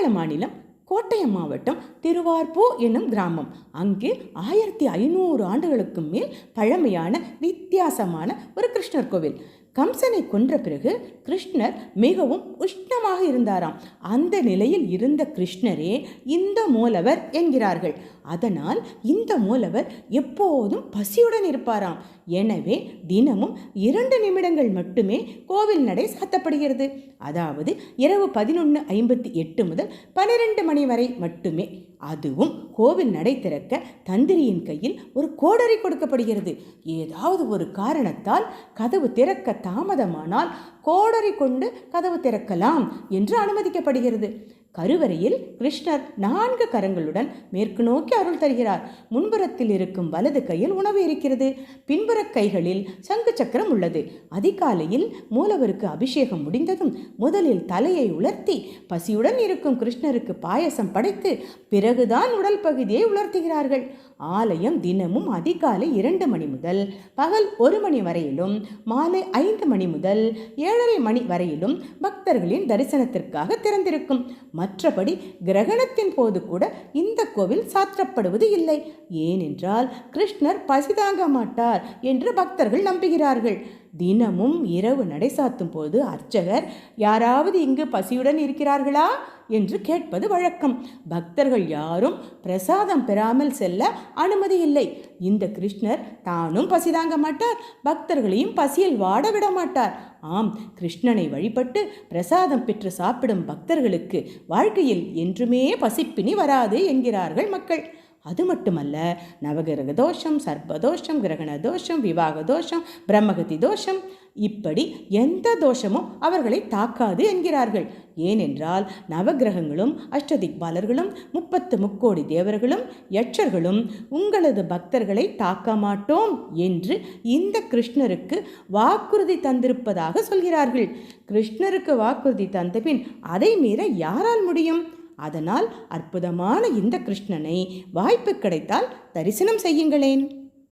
கேரள மாநிலம் கோட்டயம் மாவட்டம் திருவார்பூ என்னும் கிராமம். அங்கு ஆயிரத்தி ஐநூறு ஆண்டுகளுக்கு மேல் பழமையான வித்தியாசமான ஒரு கிருஷ்ணர் கோவில். கம்சனை கொன்ற பிறகு கிருஷ்ணர் மிகவும் உஷ்ணமாக இருந்தாராம். அந்த நிலையில் இருந்த கிருஷ்ணரே இந்த மூலவர் என்கிறார்கள். அதனால் இந்த மூலவர் எப்போதும் பசியுடன் இருப்பாராம். எனவே தினமும் இரண்டு நிமிடங்கள் மட்டுமே கோவில் நடை சாத்தப்படுகிறது. அதாவது இரவு பதினொன்று ஐம்பத்தி எட்டு முதல் பன்னிரெண்டு மணி வரை மட்டுமே அதுவும் கோவில் நடை திறக்க தந்திரியின் கையில் ஒரு கோடரி கொடுக்கப்படுகிறது. ஏதாவது ஒரு காரணத்தால் கதவு திறக்க தாமதமானால் கோடரி கொண்டு கதவு திறக்கலாம் என்று அனுமதிக்கப்படுகிறது. கருவறையில் கிருஷ்ணர் நான்கு கரங்களுடன் மேற்கு நோக்கி அருள் தருகிறார். முன்புறத்தில் இருக்கும் வலது கையில் உணவு இருக்கிறது. பின்புற கைகளில் சங்கு சக்கரம் உள்ளது. அதிகாலையில் மூலவருக்கு அபிஷேகம் முடிந்ததும் முதலில் தலையை உலர்த்தி பசியுடன் இருக்கும் கிருஷ்ணருக்கு பாயசம் படைத்து பிறகுதான் உடல் பகுதியை உலர்த்துகிறார்கள். ஆலயம் தினமும் அதிகாலை இரண்டு மணி முதல் பகல் ஒரு மணி வரையிலும் மாலை ஐந்து மணி முதல் ஏழரை மணி வரையிலும் பக்தர்களின் தரிசனத்திற்காக திறந்திருக்கும். மற்றபடி கிரகணத்தின் போது கூட இந்த கோவில் சாத்திரப்படுவது இல்லை. ஏனென்றால் கிருஷ்ணர் பசிதாங்க மாட்டார் என்று பக்தர்கள் நம்புகிறார்கள். தினமும் இரவு நடை சாத்தும் போது அர்ச்சகர் யாராவது இங்கு பசியுடன் இருக்கிறார்களா? என்று கேட்பது வழக்கம். பக்தர்கள் யாரும் பிரசாதம் பெறாமல் செல்ல அனுமதி இல்லை. இந்த கிருஷ்ணர் தானும் பசி தாங்க மாட்டார். பக்தர்களையும் பசியில் வாட விட மாட்டார். ஆம் கிருஷ்ணனை வழிபட்டு பிரசாதம் பெற்று சாப்பிடும் பக்தர்களுக்கு வாழ்க்கையில் என்றுமே பசிப்பினி வராது என்கிறார்கள் மக்கள். அது மட்டுமல்ல நவகிரக தோஷம் சர்ப்பதோஷம் கிரகண தோஷம் விவாக தோஷம் பிரம்மகதி தோஷம் இப்படி எந்த தோஷமும் அவர்களை தாக்காது என்கிறார்கள். ஏனென்றால் நவகிரகங்களும் அஷ்டதிக்பாலர்களும் முப்பத்து முக்கோடி தேவர்களும் யட்சர்களும் உங்களது பக்தர்களை தாக்க மாட்டோம் என்று இந்த கிருஷ்ணருக்கு வாக்குறுதி தந்திருப்பதாக சொல்கிறார்கள். கிருஷ்ணருக்கு வாக்குறுதி தந்தபின் அதை மீற யாரால் முடியும்? அதனால் அற்புதமான இந்த கிருஷ்ணனை வாய்ப்பு கிடைத்தால் தரிசனம் செய்யுங்களேன்.